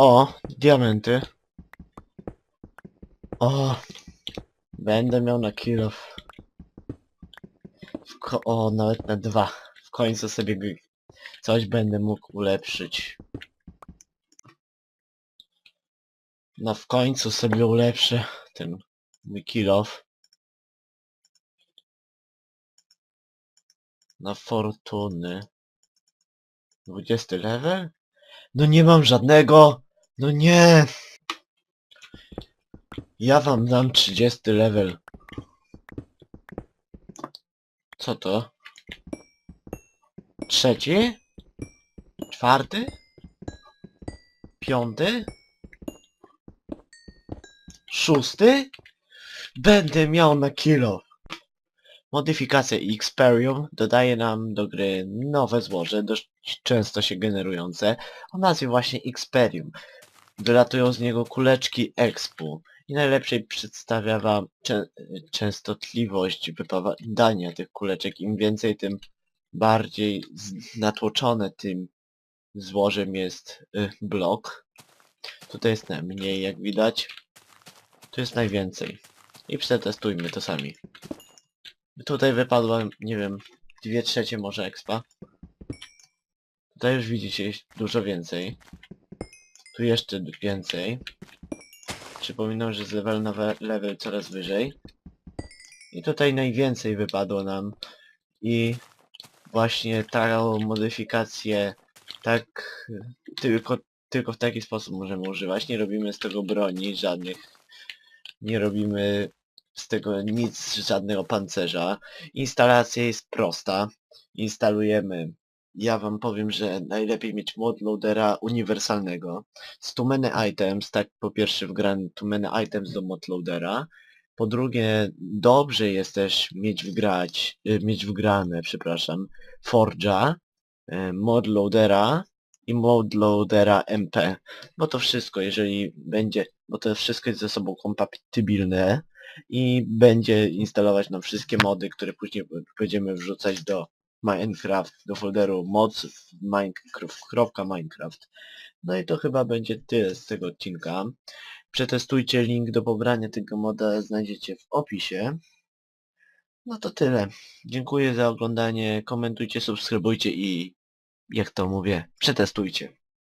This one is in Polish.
O, diamenty. O, będę miał na kilo. W ko o, nawet na dwa. W końcu sobie coś będę mógł ulepszyć. No w końcu sobie ulepszę ten mój kilof. Na fortuny. 20 level? No nie mam żadnego! No nie! Ja wam dam 30 level. Co to? Trzeci? Czwarty? Piąty? Szósty? Będę miał na kilo. Modyfikacja Xperium dodaje nam do gry nowe złoże, dość często się generujące, o nazwie właśnie Xperium. Wylatują z niego kuleczki Expu i najlepiej przedstawia wam czę częstotliwość wypadania tych kuleczek. Im więcej, tym bardziej natłoczone tym złożem jest y, blok. Tutaj jest najmniej, jak widać. Tu jest najwięcej. I przetestujmy to sami. Tutaj wypadła, nie wiem, dwie trzecie może expa. Tutaj już widzicie dużo więcej. Tu jeszcze więcej. Przypominam, że z level na level coraz wyżej. I tutaj najwięcej wypadło nam. I właśnie taką modyfikację tak tylko, tylko w taki sposób możemy używać. Nie robimy z tego broni żadnych. Nie robimy z tego nic, żadnego pancerza. Instalacja jest prosta. Instalujemy. Ja wam powiem, że najlepiej mieć modloadera uniwersalnego. Z too many items, tak po pierwsze wgrany too many items do modloadera. Po drugie, dobrze jest też mieć wgrać, y, mieć wgrane, przepraszam, Forge'a, y, modloadera i modloadera MP. Bo to wszystko, jeżeli będzie, bo to wszystko jest ze sobą kompatybilne i będzie instalować nam wszystkie mody, które później będziemy wrzucać do Minecraft, do folderu mods w Minecraft, Minecraft. No i to chyba będzie tyle z tego odcinka. Przetestujcie link do pobrania tego moda znajdziecie w opisie. No to tyle. Dziękuję za oglądanie, komentujcie, subskrybujcie i jak to mówię, przetestujcie.